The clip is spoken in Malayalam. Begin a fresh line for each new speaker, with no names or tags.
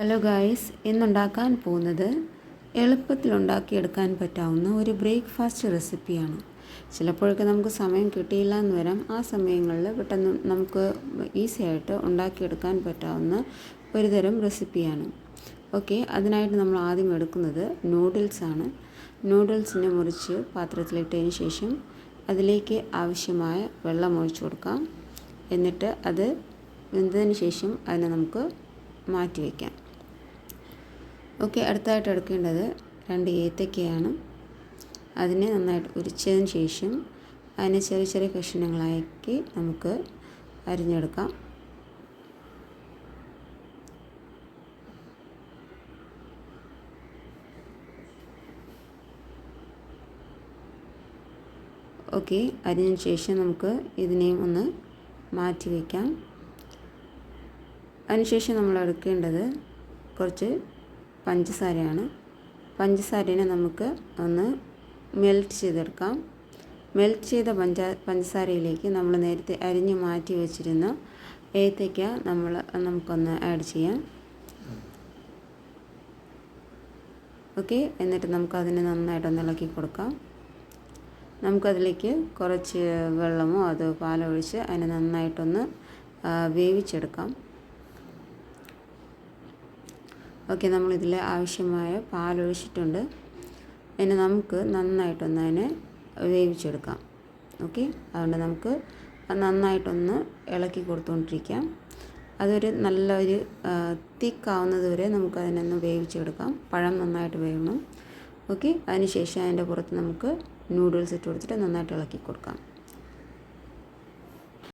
ഹലോ ഗായ്സ് ഇന്നുണ്ടാക്കാൻ പോകുന്നത് എളുപ്പത്തിൽ ഉണ്ടാക്കിയെടുക്കാൻ പറ്റാവുന്ന ഒരു ബ്രേക്ക്ഫാസ്റ്റ് റെസിപ്പിയാണ്. ചിലപ്പോഴൊക്കെ നമുക്ക് സമയം കിട്ടിയില്ല എന്ന് വരാം. ആ സമയങ്ങളിൽ പെട്ടെന്ന് നമുക്ക് ഈസി ആയിട്ട് ഉണ്ടാക്കിയെടുക്കാൻ പറ്റാവുന്ന ഒരുതരം റെസിപ്പിയാണ്. ഓക്കെ അതിനായിട്ട് നമ്മൾ ആദ്യം എടുക്കുന്നത് നൂഡിൽസാണ് നൂഡിൽസിനെ മുറിച്ച് പാത്രത്തിലിട്ടതിന് ശേഷം അതിലേക്ക് ആവശ്യമായ വെള്ളം ഒഴിച്ചു കൊടുക്കാം. എന്നിട്ട് അത് വെന്തതിന് ശേഷം അതിനെ നമുക്ക് മാറ്റി വയ്ക്കാം. ഓക്കെ അടുത്തായിട്ട് എടുക്കേണ്ടത് രണ്ട് ഏത്തക്കയാണ്. അതിനെ നന്നായിട്ട് ഉരിച്ചതിന് ശേഷം അതിനെ ചെറിയ ചെറിയ കഷ്ണങ്ങളാക്കി നമുക്ക് അരിഞ്ഞെടുക്കാം. ഓക്കെ അതിന് ശേഷം നമുക്ക് ഇതിനെയും ഒന്ന് മാറ്റി വയ്ക്കാം അതിനുശേഷം നമ്മൾ എടുക്കേണ്ടത് കുറച്ച് പഞ്ചസാരയാണ്. പഞ്ചസാരനെ നമുക്ക് ഒന്ന് മെൽറ്റ് ചെയ്തെടുക്കാം. മെൽറ്റ് ചെയ്ത പഞ്ച പഞ്ചസാരയിലേക്ക് നമ്മൾ നേരത്തെ അരിഞ്ഞ് മാറ്റി വെച്ചിരുന്ന ഏത്തയ്ക്ക നമ്മൾ നമുക്കൊന്ന് ആഡ് ചെയ്യാം. ഓക്കെ എന്നിട്ട് നമുക്കതിനെ നന്നായിട്ടൊന്ന് ഇളക്കി കൊടുക്കാം. നമുക്കതിലേക്ക് കുറച്ച് വെള്ളമോ അതോ പാലോ ഒഴിച്ച് അതിനെ നന്നായിട്ടൊന്ന് വേവിച്ചെടുക്കാം. ഓക്കെ നമ്മളിതിൽ ആവശ്യമായ പാലൊഴിച്ചിട്ടുണ്ട്. ഇനി നമുക്ക് നന്നായിട്ടൊന്ന് അതിനെ വേവിച്ചെടുക്കാം. ഓക്കെ? അതുകൊണ്ട് നമുക്ക് നന്നായിട്ടൊന്ന് ഇളക്കി കൊടുത്തുകൊണ്ടിരിക്കാം. അതൊരു നല്ലൊരു തിക്കാവുന്നത് വരെ നമുക്ക് അതിനൊന്ന് വേവിച്ചെടുക്കാം. പഴം നന്നായിട്ട് വേവണം. ഓക്കെ? അതിനുശേഷം അതിന്റെ പുറത്ത് നമുക്ക് നൂഡിൽസ് ഇട്ട് കൊടുത്തിട്ട് നന്നായിട്ട് ഇളക്കി കൊടുക്കാം.